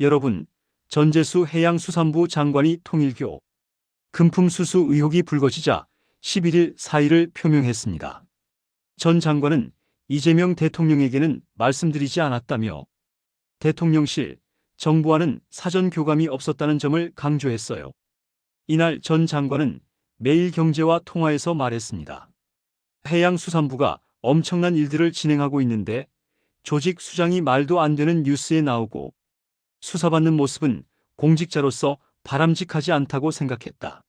여러분, 전재수 해양수산부 장관이 통일교 금품수수 의혹이 불거지자 11일 사의를 표명했습니다. 전 장관은 이재명 대통령에게는 말씀드리지 않았다며 대통령실, 정부와는 사전 교감이 없었다는 점을 강조했어요. 이날 전 장관은 매일경제와 통화에서 말했습니다. 해양수산부가 엄청난 일들을 진행하고 있는데 조직 수장이 말도 안 되는 뉴스에 나오고 수사받는 모습은 공직자로서 바람직하지 않다고 생각했다.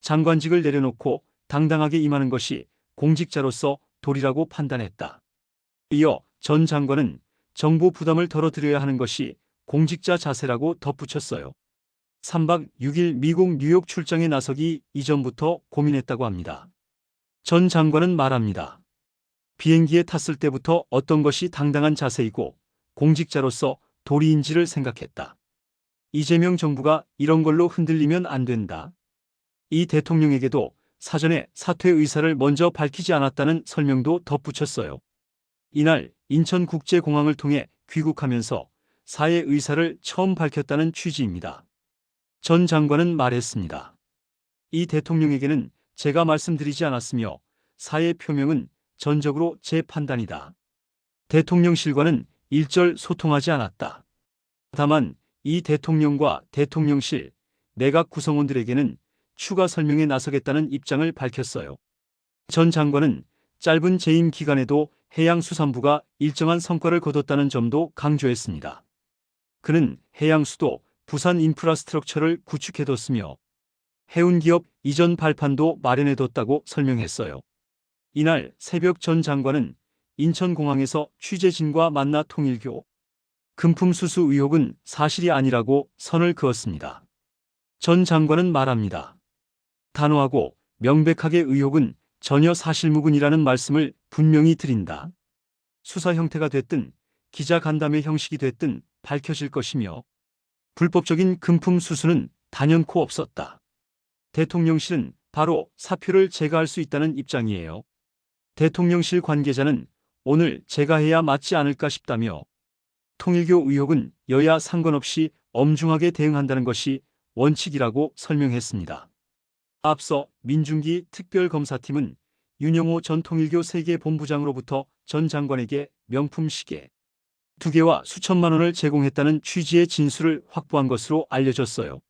장관직을 내려놓고 당당하게 임하는 것이 공직자로서 도리라고 판단했다. 이어 전 장관은 정부 부담을 덜어드려야 하는 것이 공직자 자세라고 덧붙였어요. 3박 6일 미국 뉴욕 출장에 나서기 이전부터 고민했다고 합니다. 전 장관은 말합니다. 비행기에 탔을 때부터 어떤 것이 당당한 자세이고 공직자로서 도리인지를 생각했다. 이재명 정부가 이런 걸로 흔들리면 안 된다. 이 대통령에게도 사전에 사퇴 의사를 먼저 밝히지 않았다는 설명도 덧붙였어요. 이날 인천국제공항을 통해 귀국하면서 사의 의사를 처음 밝혔다는 취지입니다. 전 장관은 말했습니다. 이 대통령에게는 제가 말씀드리지 않았으며 사의 표명은 전적으로 제 판단이다. 대통령실과는 일절 소통하지 않았다. 다만 이 대통령과 대통령실, 내각 구성원들에게는 추가 설명에 나서겠다는 입장을 밝혔어요. 전 장관은 짧은 재임 기간에도 해양수산부가 일정한 성과를 거뒀다는 점도 강조했습니다. 그는 해양수도 부산 인프라스트럭처를 구축해뒀으며 해운기업 이전 발판도 마련해뒀다고 설명했어요. 이날 새벽 전 장관은 인천공항에서 취재진과 만나 통일교 금품수수 의혹은 사실이 아니라고 선을 그었습니다. 전 장관은 말합니다. 단호하고 명백하게 의혹은 전혀 사실무근이라는 말씀을 분명히 드린다. 수사 형태가 됐든 기자 간담회 형식이 됐든 밝혀질 것이며 불법적인 금품 수수는 단연코 없었다. 대통령실은 바로 사표를 제거할 수 있다는 입장이에요. 대통령실 관계자는 오늘 제가 해야 맞지 않을까 싶다며 통일교 의혹은 여야 상관없이 엄중하게 대응한다는 것이 원칙이라고 설명했습니다. 앞서 민중기 특별검사팀은 윤영호 전 통일교 세계본부장으로부터 전 장관에게 명품 시계 두 개와 수천만 원을 제공했다는 취지의 진술을 확보한 것으로 알려졌어요.